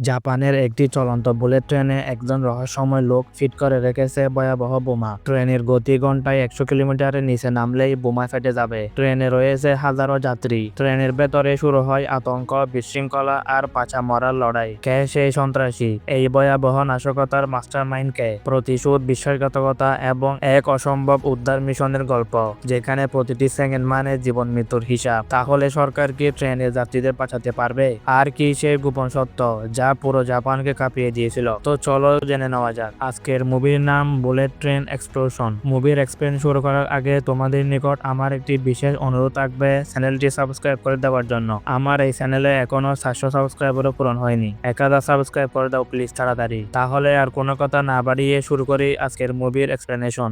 জাপানের একটি চলন্ত বুলেট ট্রেনে একজন রহস্যময় লোক ফিট করে রেখেছে ভয়াবহ বোমা। ট্রেনের গতি ঘন্টায় একশো কিলোমিটারের নিচে নামলেই বোমা ফেটে যাবে। ট্রেনে রয়েছে হাজারো যাত্রী। ট্রেনের ভেতরে শুরু হয় আতঙ্ক, বিশৃঙ্খলা আর পাচা মরার লড়াই। কে সেই সন্ত্রাসী? এই ভয়াবহ নাশকতার মাস্টার মাইন্ড কে? প্রতিশোধ, বিশ্বাসঘাতকতা এবং এক অসম্ভব উদ্ধার মিশনের গল্প, যেখানে প্রতিটি সেকেন্ড মানে জীবন মৃত্যুর হিসাব। তাহলে সরকার কি ট্রেনের যাত্রীদের পাঠাতে পারবে? আর কি সেই গোপন সত্য, যা পুরো জাপানকে কাঁপিয়ে দিয়েছিল। তো চলো জেনে নেওয়া যাক। আজকের মুভির নাম বুলেট ট্রেন এক্সপ্লোশন মুভির এক্সপ্লেন শুরু করার আগে তোমাদের নিকট আমার একটি বিশেষ অনুরোধ থাকবে চ্যানেলটি সাবস্ক্রাইব করে দেওয়ার জন্য। আমার এই চ্যানেলে এখনও সাতশো সাবস্ক্রাইবারও পূরণ হয়নি। এক হাজার সাবস্ক্রাইব করে দাও প্লিজ তাড়াতাড়ি। তাহলে আর কোনো কথা না বাড়িয়ে শুরু করি আজকের মুভির এক্সপ্লেনেশন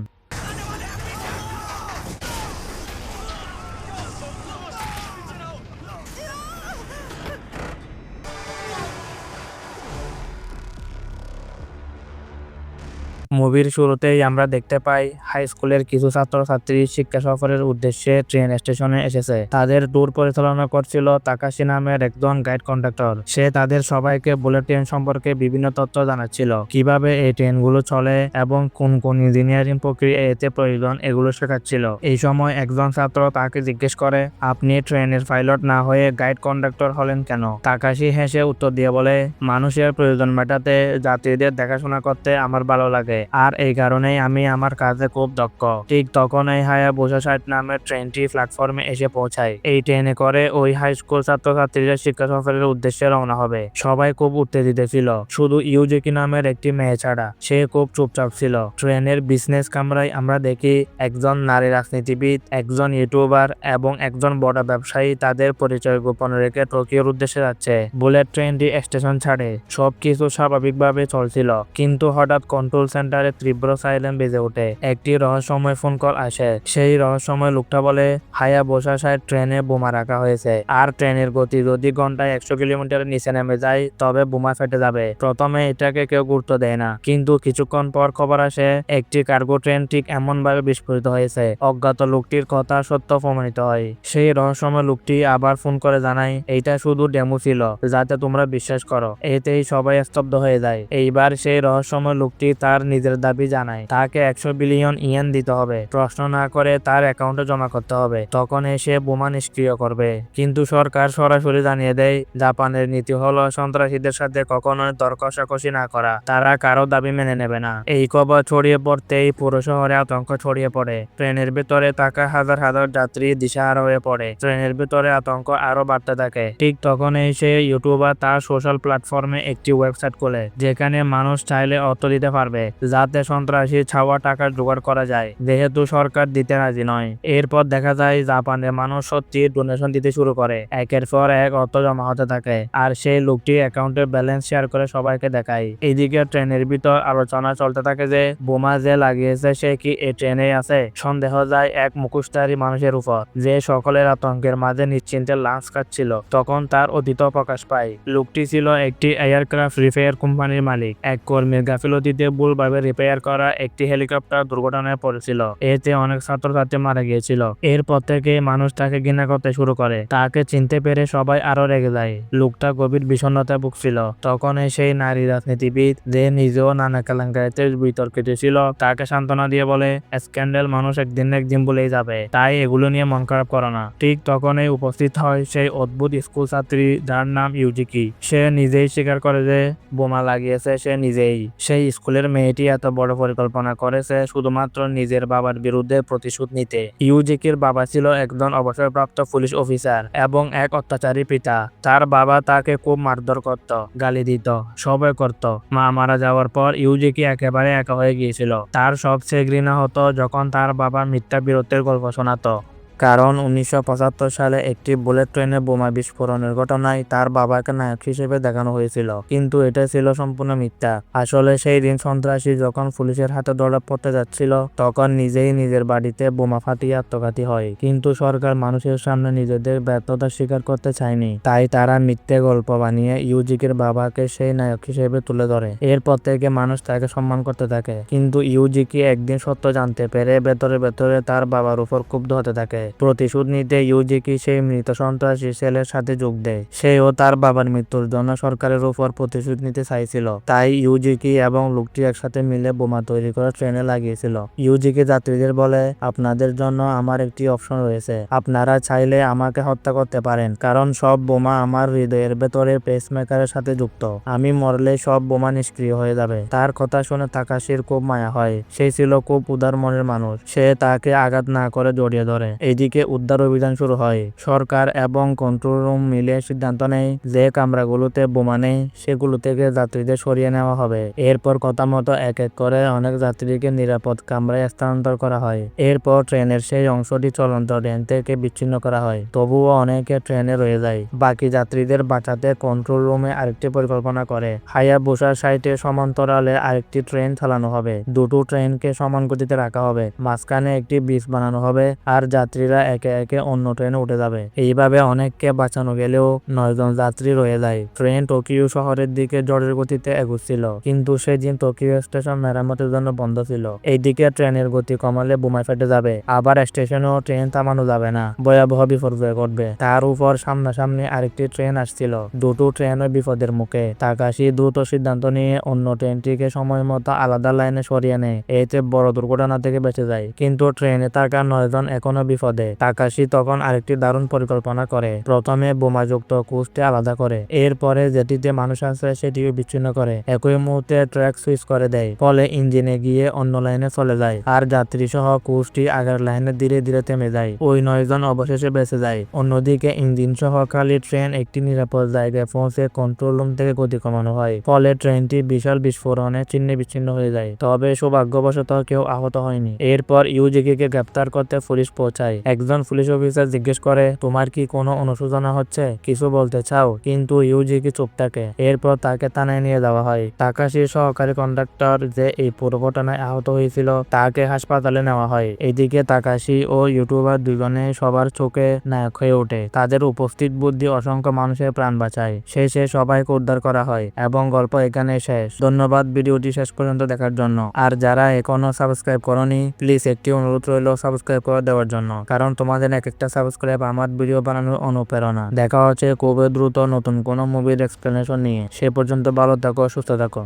মুভির শুরুতেই আমরা দেখতে পাই হাই স্কুলের কিছু ছাত্রছাত্রী শিক্ষা সফরের উদ্দেশ্যে ট্রেন স্টেশনে এসেছে। তাদের ট্যুর পরিচালনা করছিল তাকাশি নামের একজন গাইড কন্ডাক্টর সে তাদের সবাইকে বুলেট ট্রেন সম্পর্কে বিভিন্ন তথ্য জানাচ্ছিল। কীভাবে এই ট্রেনগুলো চলে এবং কোন কোন ইঞ্জিনিয়ারিং প্রক্রিয়া এতে প্রয়োজন এগুলো শেখাচ্ছিল। এই সময় একজন ছাত্র তাকে জিজ্ঞেস করে, আপনি ট্রেনের পাইলট না হয়ে গাইড কন্ডাক্টর হলেন কেন? তাকাশি হেসে উত্তর দিয়ে বলে, মানুষের প্রয়োজন মেটাতে যাত্রীদের দেখাশোনা করতে আমার ভালো লাগে। আর এই কারণেই আমি আমার কাজে খুব দক্ষ। ঠিক তখনই হায়া বোঝা সাইট নামের ট্রেনটি প্ল্যাটফর্মে এসে পৌঁছায়। এই ট্রেনে করে ওই হাই স্কুল ছাত্রছাত্রীরা শিক্ষা সফরের উদ্দেশ্যে রওনা হবে। সবাই খুব উত্তেজিত ছিল। শুধু ইউজিকি নামের একটি মেয়ে ছাড়া। সে খুব চুপচাপ ছিল। ট্রেনের বিজনেস কামরায় আমরা দেখি একজন নারী রাজনীতিবিদ, একজন ইউটিউবার এবং একজন বড় ব্যবসায়ী তাদের পরিচয় গোপন রেখে টোকিওর উদ্দেশ্যে যাচ্ছে। বুলেট ট্রেনটি স্টেশন ছাড়ে। সবকিছু স্বাভাবিকভাবে চলছিল। কিন্তু হঠাৎ কন্ট্রোল সেন্টারে তীব্র সাইলেন্ট বেজে ওঠে। একটি রহস্যময় ফোন কল আসে। সেই রহস্যময় লোকটা বলে, হায়া বসা সাইড ট্রেনে বোমা রাখা হয়েছে। আর ট্রেনের গতি যদি ঘন্টায় একশো কিলোমিটারের নিচে নেমে যায়, তবে বোমা ফেটে যাবে। প্রথমে এটাকে কেউ গুরুত্ব দেয় না। কিন্তু কিছুক্ষণ পর খবর আসে, একটি কার্গো ট্রেন ঠিক এমন ভাবে বিস্ফোরিত হয়েছে। অজ্ঞাত লোকটির কথা সত্য প্রমাণিত হয়। সেই রহস্যময় লোকটি আবার ফোন করে জানায়, এইটা শুধু ডেমো ছিল, যাতে তোমরা বিশ্বাস করো। এতেই সবাই স্তব্ধ হয়ে যায়। এইবার সেই রহস্যময় লোকটি তার নিজের দাবি জানায়। তাকে একশো বিলিয়ন ইয়েন দিতে হবে। প্রশ্ন না করে তার অ্যাকাউন্টে জমা করতে হবে। তখন এসে বোমা নিষ্ক্রিয় করবে। কিন্তু সরকার সরাসরি জানিয়ে দেয়, জাপানের নীতি হলো সন্ত্রাসীদের সাথে কখনো দর কষাকষি না করা। তারা কারও দাবি মেনে নেবে না। এই খবর ছড়িয়ে পড়তেই পুরো শহরে আতঙ্ক ছড়িয়ে পড়ে। ট্রেনের ভিতরে থাকা হাজার হাজার যাত্রী দিশাহারা হয়ে পড়ে। ট্রেনের ভিতরে আতঙ্ক আরও বাড়তে থাকে। ঠিক তখন এসে ইউটিউবার তার সোশ্যাল প্ল্যাটফর্মে একটি ওয়েবসাইট খোলে, যেখানে মানুষ চাইলে অর্থ দিতে পারবে। যাতে সন্ত্রাসী ছাওয়া টাকা জোগাড় করা যায়। যেহেতু সরকার দিতে রাজি নয়, এরপর দেখা যায় জাপানের মানুষ সত্যি ডোনেশন দিতে শুরু করে। একের পর এক অর্থ জমা হতে থাকে, আর সেই লোকটি অ্যাকাউন্টের ব্যালেন্স শেয়ার করে সবাইকে দেখায়। এদিকে ট্রেনের ভিতর আলোচনা চলতে থাকে যে, বোমা যে লাগিয়েছে সে কি এই ট্রেনে আছে? সন্দেহ যায় এক মুখোশধারী মানুষের উপর, যে সকলের আতঙ্কের মাঝে নিশ্চিন্তে লাঞ্চ খাচ্ছিল তখন তার অতীত প্রকাশ পায়। লোকটি ছিল একটি এয়ারক্রাফট রিপেয়ার কোম্পানির মালিক। এক কর্মীর গাফিলতিতে ভুলভাবে রিপেয়ার করা একটি হেলিকপ্টার দুর্ঘটনায় পড়েছিল। এতে অনেক ছাত্রছাত্রী মারা গিয়েছিল। এরপর থেকে মানুষ তাকে ঘৃণা করতে শুরু করে। তাকে চিনতে পেরে সবাই আরও রেগে যায়। লোকটা গভীর বিষণ্ণতায় ভুগছিল। তখন সেই নারী রাজনীতিবিদ যে নিজেও নানা কেলেঙ্কারিতে বিতর্কিত ছিল, তাকে সান্ত্বনা দিয়ে বলে, স্ক্যান্ডেল মানুষ একদিন একদিন বলেই যাবে। তাই এগুলো নিয়ে মন খারাপ করো না। ঠিক তখনই উপস্থিত হয় সেই অদ্ভুত স্কুল ছাত্রী, যার নাম ইউজিকি। সে নিজেই স্বীকার করে যে বোমা লাগিয়েছে সে নিজেই। সেই স্কুলের মেয়েটি এত বড় পরিকল্পনা করেছে শুধুমাত্র নিজের বাবার বিরুদ্ধে প্রতিশোধ নিতে। ইউজিকির বাবা ছিল একজন অবসরপ্রাপ্ত পুলিশ অফিসার এবং এক অত্যাচারী পিতা। তার বাবা তাকে খুব মারধর করত, গালি দিত সবই করত। মা মারা যাওয়ার পর ইউজিকি একেবারে একা হয়ে গিয়েছিল। তার সবচেয়ে ঘৃণা হতো যখন তার বাবা মিথ্যা বীরত্বের গল্প শোনাতো। কারণ উনিশশো পঁচাত্তর সালে একটি বুলেট ট্রেনে বোমা বিস্ফোরণের ঘটনায় তার বাবাকে নায়ক হিসেবে দেখানো হয়েছিল। কিন্তু এটা ছিল সম্পূর্ণ মিথ্যা। আসলে সেই দিন সন্ত্রাসী যখন পুলিশের হাতে ধরা পড়তে যাচ্ছিল, তখন নিজেই নিজের বাড়িতে বোমা ফাটিয়ে আত্মঘাতী হয়। কিন্তু সরকার মানুষের সামনে নিজেদের ব্যর্থতা স্বীকার করতে চায়নি। তাই তারা মিথ্যে গল্প বানিয়ে ইউজিকের বাবাকে সেই নায়ক হিসেবে তুলে ধরে। এরপর থেকে মানুষ তাকে সম্মান করতে থাকে। কিন্তু ইউজিকি একদিন সত্য জানতে পেরে ভেতরে ভেতরে তার বাবার উপর ক্ষুব্ধ হতে থাকে। প্রতিশোধ নিতে ইউজিকি সেই মৃত সন্ত্রাসী ছেলের সাথে যোগ দেয়। সেও তার বাবার মৃত্যুর জন্য সরকারের উপর প্রতিশোধ নিতে চাইছিল। তাই ইউজিকি এবং লোকটি একসাথে মিলে বোমা তৈরি করে ট্রেনে লাগিয়েছিল। ইউজিকি যাত্রীদের বলে, আপনাদের জন্য আমার একটি অপশন রয়েছে। আপনারা চাইলে আমাকে হত্যা করতে পারেন, কারণ সব বোমা আমার হৃদয়ের ভেতরে পেসমেকারের সাথে যুক্ত। আমি মরলে সব বোমা নিষ্ক্রিয় হয়ে যাবে। তার কথা শুনে তাকাশির খুব মায়া হয়। সে ছিল খুব উদার মনের মানুষ। সে তাকে আঘাত না করে জড়িয়ে ধরে। এদিকে উদ্ধার অভিযান শুরু হয়। সরকার এবং কন্ট্রোল রুম মিলে সিদ্ধান্ত নেয় যে কামরাগুলোতে বোমা নেই, সেগুলো থেকে যাত্রীদের সরিয়ে নেওয়া হবে। এরপর কথা মতো এক এক করে অনেক যাত্রীকে নিরাপদ কামরায় স্থানান্তর করা হয়। এরপর ট্রেনের সেই অংশটি চলন্ত ট্রেন থেকে বিচ্ছিন্ন করা হয়। তবুও অনেকে ট্রেনে রয়ে যায়। বাকি যাত্রীদের বাঁচাতে কন্ট্রোল রুমে আরেকটি পরিকল্পনা করে। হায়া বুসার সাইটে সমান্তরালে আরেকটি ট্রেন চালানো হবে। দুটো ট্রেনকে সমান গতিতে রাখা হবে। মাঝখানে একটি ব্রিজ বানানো হবে। আর যাত্রীরা একে একে অন্য ট্রেনে উঠে যাবে। এইভাবে অনেককে বাঁচানো গেলেও নয়জন যাত্রী রয়ে যায়। ট্রেন টোকিও শহরের দিকে জড়ের গতিতে এগুচ্ছিল, কিন্তু সেদিন টোকিও স্টেশন মেরামতের জন্য বন্ধ ছিল। এইদিকে ট্রেনের গতি কমালে বোমায় ফেটে যাবে, আবার স্টেশনেও ট্রেন থামানো যাবে না। ভয়াবহ বিপর্যয় ঘটবে। তার উপর সামনাসামনি আরেকটি ট্রেন আসছিল, দুটো ট্রেনও বিপদের মুখে। তাকাশি দ্রুত সিদ্ধান্ত নিয়ে অন্য ট্রেনটিকে সময় মতো আলাদা লাইনে সরিয়ে নেয়। এতে বড় দুর্ঘটনা থেকে বেঁচে যায়, কিন্তু ট্রেনে থাকা নয়জন এখনও বিপদে। তাকাশি তখন আরেকটি দারুণ পরিকল্পনা করে। প্রথমে বোমাযুক্ত কোচটি আলাদা করে। এরপরে যেটিতে মানুষ আছে সেটিকে বিচ্ছিন্ন করে। একই মুহূর্তে ট্র্যাক সুইচ করে দেয়। ফলে ইঞ্জিনে গিয়ে অন্য লাইনে চলে যায়। আর যাত্রী সহ কোচটি আগের লাইনে ধীরে ধীরে থেমে যায়। ওই নয়জন অবশেষে বেঁচে যায়। অন্যদিকে ইঞ্জিন সহ খালি ট্রেন একটি নিরাপদ জায়গায় পৌঁছে কন্ট্রোল রুম থেকে গতি কমানো হয়। ফলে ট্রেনটি বিশাল বিস্ফোরণে ছিন্ন বিচ্ছিন্ন হয়ে যায়। তবে সৌভাগ্যবশত কেউ আহত হয়নি। এরপর ইউজিকে গ্রেপ্তার করতে পুলিশ পৌঁছায়। একজন পুলিশ অফিসার জিজ্ঞেস করে, তোমার কি কোনো অনুশোচনা হচ্ছে? কিছু বলতে চাও? কিন্তু ইউজি ইউজিকি চুপ থাকে? এরপর তাকে থানায় নিয়ে যাওয়া হয়। তাকাশির সহকারী কন্ডাক্টর যে এই পুরো ঘটনায় আহত হয়েছিল, তাকে হাসপাতালে নেওয়া হয়। এদিকে তাকাশি ও ইউটিউবার দুজনে সবার চোখে নায়ক হয়ে ওঠে। তাদের উপস্থিত বুদ্ধি অসংখ্য মানুষের প্রাণ বাঁচায়। শেষে সবাইকে উদ্ধার করা হয় এবং গল্প এখানে শেষ। ধন্যবাদ, ভিডিওটি শেষ পর্যন্ত দেখার জন্য। আর যারা এখনও সাবস্ক্রাইব করনি, প্লিজ একটি অনুরোধ রইল সাবস্ক্রাইব করে দেওয়ার জন্য। কারণ তোমাদের এক একটা সাবস্ক্রাইব আমার ভিডিও বানানোর অনুপ্রেরণা। দেখা হচ্ছে খুবই দ্রুত নতুন কোনো মুভির এক্সপ্লেনেশন নিয়ে। সে পর্যন্ত ভালো থাকো, সুস্থ থাকো।